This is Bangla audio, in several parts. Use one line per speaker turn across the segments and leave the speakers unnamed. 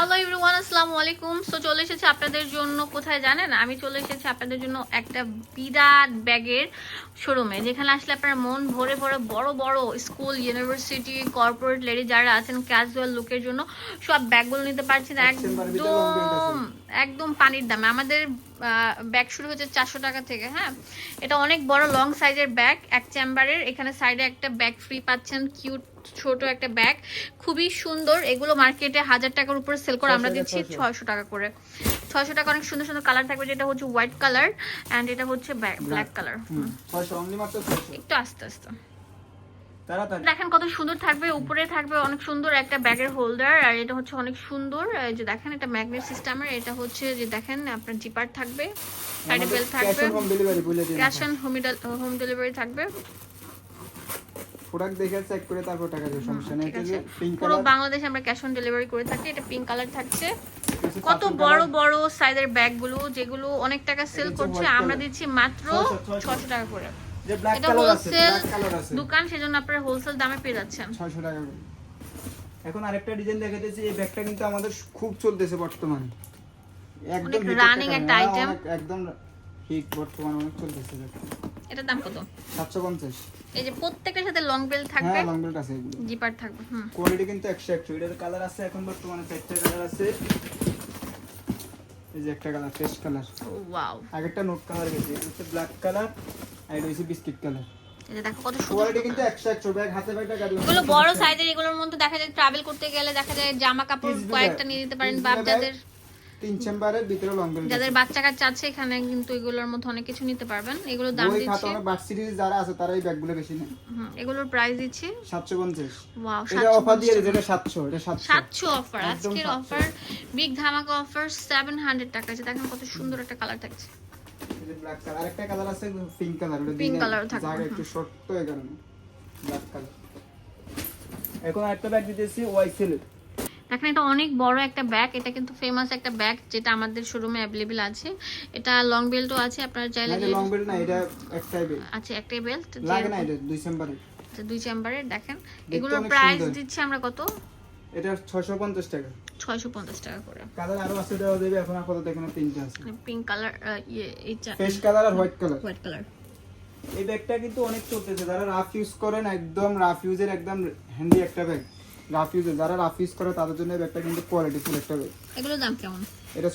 হ্যালো এভরিওয়ান আসসালামু আলাইকুম সো চলে এসেছে আপনাদের জন্য কোথায় জানেন? আমি চলে এসেছি আপনাদের জন্য একটা বিরাট ব্যাগের শোরুমে যেখানে আসলে আপনার মন ভরে ভরে বড় বড় স্কুল ইউনিভার্সিটি কর্পোরেট লেডি যারা আছেন ক্যাজুয়াল লুকের জন্য সব ব্যাগগুলো নিতে পারছেন। একদম একদম পানির দামে। আমাদের ব্যাগ শুরু হচ্ছে চারশো টাকা থেকে হ্যাঁ? এটা অনেক বড় লং সাইজের ব্যাগ এক চেম্বারের এখানে সাইডে একটা ব্যাগ ফ্রি পাচ্ছেন কিউট ছোট একটা ব্যাগ খুবই সুন্দর। এগুলো মার্কেটে হাজার টাকার উপরে সেল করে আমরা দিচ্ছি ছয়শো টাকা করে। ছয়শো টাকা অনেক সুন্দর সুন্দর কালার থাকবে যেটা হচ্ছে হোয়াইট কালার অ্যান্ড এটা হচ্ছে ব্ল্যাক কালার একটু আস্তে আস্তে। দেখেন কত সুন্দর থাকবে উপরে থাকবে অনেক সুন্দর একটা ব্যাগের হোল্ডার আর এটা হচ্ছে অনেক সুন্দর। যে দেখেন এটা ম্যাগনেট সিস্টেমের এটা হচ্ছে যে দেখেন আপনার জিপার থাকবে সাইডে বেল থাকবে ক্যাশ অন হোম ডেলিভারি থাকবে।
প্রোডাক্ট দেখে চেক করে তারপর টাকা দেবে সমস্যা নেই।
পুরো বাংলাদেশে আমরা ক্যাশ অন ডেলিভারি করে থাকি এটা পিঙ্ক কালার থাকছে। কত বড় বড় সাইজের ব্যাগগুলো যেগুলো অনেক টাকা সেল করছে আমরা দিচ্ছি মাত্র
600
ছশো টাকা করে।
যে ব্ল্যাক
এটা
কালার আছে
হোলসেল
ব্ল্যাক কালার আছে।
দোকান সেজন্য আপনারা হোলসেল দামে পেয়ে যাচ্ছেন।
600 টাকা করে। এখন আরেকটা ডিজাইন দেখাতেছি এই ব্যাগটা কিন্তু আমাদের খুব চলতেছে বর্তমানে। hit
running একটা
আইটেম একদম হিট বর্তমানে অনেক চলতেছে।
এটার দাম কত?
750
এই যে প্রত্যেকটার সাথে লং বেল থাকবে?
হ্যাঁ লং বেল্ট আছে এগুলো।
জিপার থাকবে হুম।
কোয়ালিটি কিন্তু 100 100 এটার কালার আছে এখন বর্তমানে চারটে কালার আছে। এই যে একটা কালার টেস্ট কালার
ওয়াও
আগেরটা নোট কালার গেছে এটা হচ্ছে ব্ল্যাক কালার আর এটা হচ্ছে বিস্কিট কালার
যে দেখো কত সুন্দর
কোয়ালিটি কিন্তু 100 100 ব্যাগ হাতে ব্যাগটা গাড়ি
এগুলো বড় সাইজের এগুলোর মধ্যে দেখা যায় ট্রাভেল করতে গেলে দেখা যায় জামা কাপড় কয়েকটা নিয়ে নিতে পারেন
bag,
যাদের
তিন চেম্বারের ভিতরে লং বেল্ট
যাদের বাচ্চা কাচ্চা আছে এখানে কিন্তু এগুলোর মধ্যে অনেক কিছু নিতে পারবেন। এগুলোর দাম
বই খাতা
দিচ্ছে
অনেক ভার্সিটি যারা আছে তারা এই ব্যাগগুলো বেশি নেয়।
এগুলোর প্রাইস দিচ্ছে।
750
ওয়াও
এটা অফার দিয়ে দিয়েছে 700 এটা 700
সাতশো অফার আজকের অফার বিগ ধামাকা অফার সেভেন হান্ড্রেড টাকা আছে। দেখেন কত সুন্দর একটা কালার থাকছে।
ব্ল্যাক কালার আরেকটা কালার আছে পিঙ্ক কালার ওটা
Pink
দিয়ে
colour
জায়গা একটু শর্ট তো এই কারণে ব্ল্যাক কালার এখন আরেকটা ব্যাগ দিতেছি ওয়াইসেল
দেখেন এটা অনেক বড় একটা ব্যাগ এটা কিন্তু ফেমাস একটা ব্যাগ যেটা আমাদের শোরুমে অ্যাভেলেবেল আছে। এটা লং বেল্টও আছে আপনারা চাইলে
এটা লং বেল্ট না এটা একটাই বেল্ট
আছে একটাই বেল্ট
লাগে না এটা দুই চেম্বারের
দুই চেম্বারের দেখেন। এগুলোর প্রাইস দিচ্ছি আমরা কত?
এটা 650 টাকা।
ছয়শো পঞ্চাশ টাকা করে।
কালার আরও আছে দেওয়া দেবে এখন আপাতত এখানে তিনটা আছে।
পিঙ্ক কালার ইয়ে এইটা
ফেস কালার আর হোয়াইট কালার
হোয়াইট কালার
এই ব্যাগটা কিন্তু অনেক চলতেছে যারা রাফ ইউজ করেন একদম রাফ ইউজের একদম হ্যান্ডি একটা ব্যাগ রাফ যারা রাফ ইউজ করে তাদের জন্য ব্যাগটা কিন্তু কোয়ালিটি ফুল একটা ব্যাগ
দাম কেমন?
এটা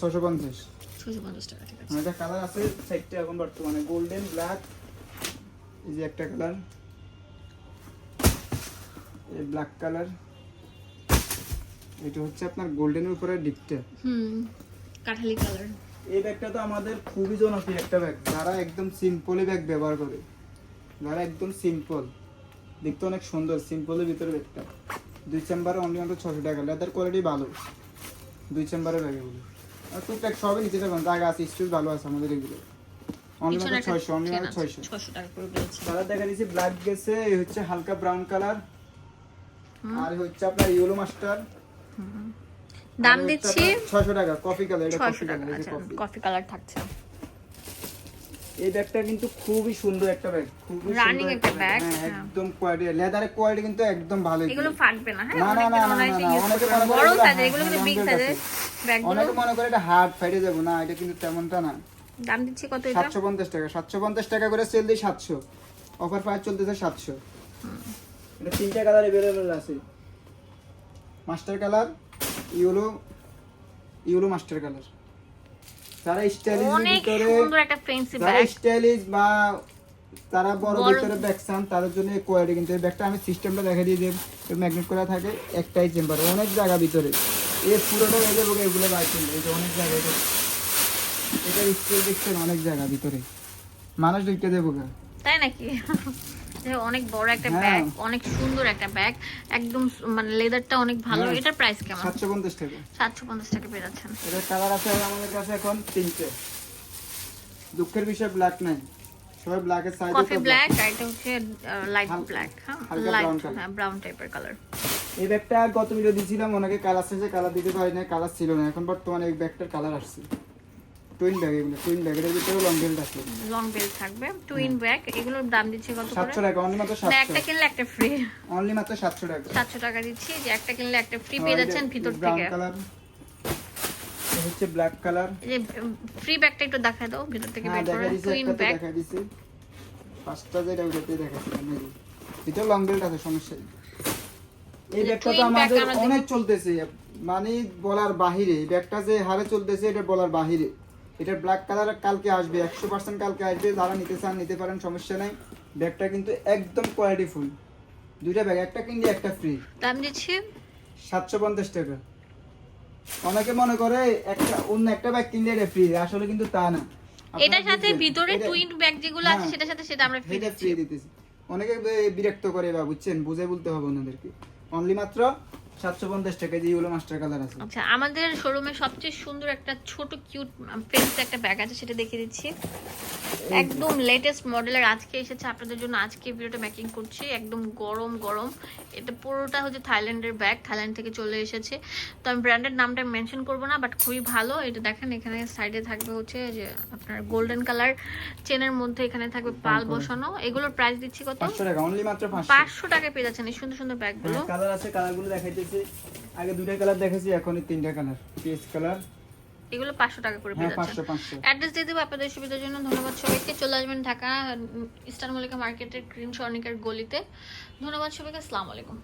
টাকা ঠিক আছে।
এটা কালার আছে এখন বর্তমানে গোল্ডেন ব্ল্যাক এই যে একটা কালার এই ব্ল্যাক কালার এটা হচ্ছে আপনার গোল্ডেনের উপরে ডিপটা
হুম কাঠালি কালার
এই ব্যাগটা তো আমাদের খুবই জনপ্রিয় একটা ব্যাগ। যারা একদম সিম্পলি ব্যাগ ব্যবহার করে যারা একদম সিম্পল দেখতে অনেক সুন্দর সিম্পলের ভিতরে ব্যাগটা। দুই চেম্বারে অনলি মাত্র ছশো টাকা লেদার কোয়ালিটি ভালো। দুই চেম্বারে ব্যাগ এগুলো আর টুকটাক সবই নিচে যাবেন জায়গা আছে স্টুল ভালো আছে আমাদের এগুলো। অনলি মাত্র ছয়শো অনলি মাত্র ছয়শো। কালার দেখা দিয়েছি ব্ল্যাক গেছে এই হচ্ছে হালকা ব্রাউন কালার আর হচ্ছে আপনার ইয়েলো মাস্টার
দাম দিচ্ছি
ছয়শো টাকা কফি কালার এটা কফি কালার কফি
কালার থাকছে।
এই ব্যাগটা কিন্তু খুবই সুন্দর একটা ব্যাগ খুবই সুন্দর
একটা bag,
হ্যাঁ,
হ্যাঁ।
একদম কোয়ালিটি লেদারের কোয়ালিটি কিন্তু একদম ভালো।
এগুলো ফাটবে না হ্যাঁ
না, না, না, অনেকে
বড় সাইজের এগুলো কিন্তু বিগ সাইজের
belt
ব্যাগগুলো
অনেকে মনে করে এটা হার্ড ফাইটে যাব না এটা কিন্তু তেমনটা না।
দাম দিচ্ছি কত এটা?
সাতশো পঞ্চাশ টাকা সাতশো পঞ্চাশ টাকা করে সেল দিই সাতশো। অফার প্রাইস চলতেছে সাতশো। এটা তিনটা কালার এভেলেবেল আছে। Mustard colour yellow yellow mustard colour যারা স্টাইলিশ ভিতরে
সুন্দর একটা
স্টাইলিশ বা তারা বড় ভিতরে ব্যাগ চান তাদের জন্য কোয়ালিটি কিন্তু। এই ব্যাগটা আমি সিস্টেমটা দেখা দিয়ে যে ম্যাগনেট করা থাকে একটাই চেম্বার অনেক জায়গা ভিতরে। এই পুরোটা হয়ে যাবে এগুলো বাইক এই যে অনেক জায়গা এটা এটা দেখছেন অনেক জায়গা ভিতরে। মানুষ ঢুকতে দেবো
তাই নাকি? অনেক বড় একটা। ব্যাগ অনেক সুন্দর একটা ব্যাগ একদম মানে লেদারটা অনেক ভালো।
হ্যাঁ।
এটার প্রাইস কেমন?
সাতশো পঞ্চাশ টাকা।
সাতশো পঞ্চাশ টাকা পেয়ে যাচ্ছেন
এটার কালার আছে আমাদের কাছে এখন তিনটে। দুঃখের বিষয় ব্ল্যাক নাই। সবাই ব্ল্যাকের
কফি ব্ল্যাক আর এটা হচ্ছে লাইট ব্ল্যাক হ্যাঁ? লাইট হ্যাঁ ব্রাউন টাইপের কালার
এই ব্যাগটা গত ভিডিও দিয়েছিলাম ওনাকে কালার কালার দিতে পারি না কালার ছিল না। এখন বর্তমানে এই ব্যাগটার কালার আসছে। টুইন ব্যাগ এগুলো টুইন ব্যাগ ভিতরে লং
লং বেল থাকবে টুইন ব্যাগ এগুলোর দাম দিচ্ছি কত করে?
সাতশো টাকা অনলি মাত্র
না
সাতশো।
একটা কিনলে একটা ফ্রি
অনলি মাত্র সাতশো টাকা।
সাতশো টাকা দিচ্ছি যে একটা কিনলে একটা ফ্রি পেয়ে যাচ্ছেন ভিতর
ব্রাউন কালার হচ্ছে ব্ল্যাক কালার
এই ফ্রি ব্যাগটা একটু দেখায় দাও ভিতর থেকে
হ্যাঁ
বের করে টুইন ব্যাগ
দেখা দিছে। পাঁচটা যেটা ওটাতে। এটা লং বেল্ট আছে সমস্যা এই ব্যাগটা তো আমাদের অনেক চলতেছে। মানে বলার বাহিরে ব্যাগটা যে হারে চলতেছে এটা বলার বাহিরে। এটা ব্ল্যাক কালার কালকে আসবে একশো পার্সেন্ট কালকে আসবে যারা নিতে চান নিতে পারেন সমস্যা নাই। ব্যাগটা কিন্তু একদম কোয়ালিটি ফুল দুইটা ব্যাগ একটা কিনলে একটা ফ্রি
দাম দিচ্ছি?
সাতশো পঞ্চাশ টাকা। অনেকে মনে করে একটা অন্য একটা ব্যাগ কিনলে এটা ফ্রি আসলে কিন্তু তা না।
এটার সাথে ভিতরে টুইন ব্যাগ যেগুলো আছে
হ্যাঁ।
সেটার সাথে সেটা আমরা ফ্রি
ফ্রি দিতেছি। অনেকে বিরক্ত করে বা বুঝছেন? বুঝে বলতে হবে ওনাদেরকে। অনলি মাত্র সাতশো পঞ্চাশ টাকা যেগুলো মাস্টার কালার আছে।
আচ্ছা আমাদের শোরুমে সবচেয়ে সুন্দর একটা ছোট কিউট ফেন্স একটা ব্যাগ আছে সেটা দেখিয়ে দিচ্ছি। একদম লেটেস্ট মডেলের আজকে এসেছে আপনাদের জন্য। আজকে ভিডিওটা মেকিং করছি একদম গরম গরম। এটা পুরোটা হচ্ছে থাইল্যান্ডের ব্যাগ থাইল্যান্ড থেকে চলে এসেছে। তো আমি ব্র্যান্ডের নামটা মেনশন করব না বাট খুবই ভালো। এটা দেখেন এখানে সাইডে থাকবে হচ্ছে যে আপনার গোল্ডেন কালার চেনের মধ্যে এখানে থাকবে পাল বসানো। এগুলোর প্রাইস দিচ্ছি কত?
পাঁচশো টাকা অনলি মাত্র
পেয়ে যাচ্ছেন এই সুন্দর সুন্দর ব্যাগগুলো
কালার আছে কালারগুলো দেখাইতেছি আগে দুইটা কালার দেখেছি এখন তিনটা কালার পেস্ট কালার
এগুলো পাঁচশো টাকা করে পেয়ে
হ্যাঁ
যাচ্ছেন।
পাঁচশো পাঁচশো।
অ্যাড্রেস দিয়ে দেবো আপনাদের সুবিধার জন্য। ধন্যবাদ সবাইকে। চলে আসবেন ঢাকা ইস্টার মল্লিকা মার্কেটের গ্রিন স্বর্ণিকার গলিতে। ধন্যবাদ সবাইকে। আসসালামু আলাইকুম।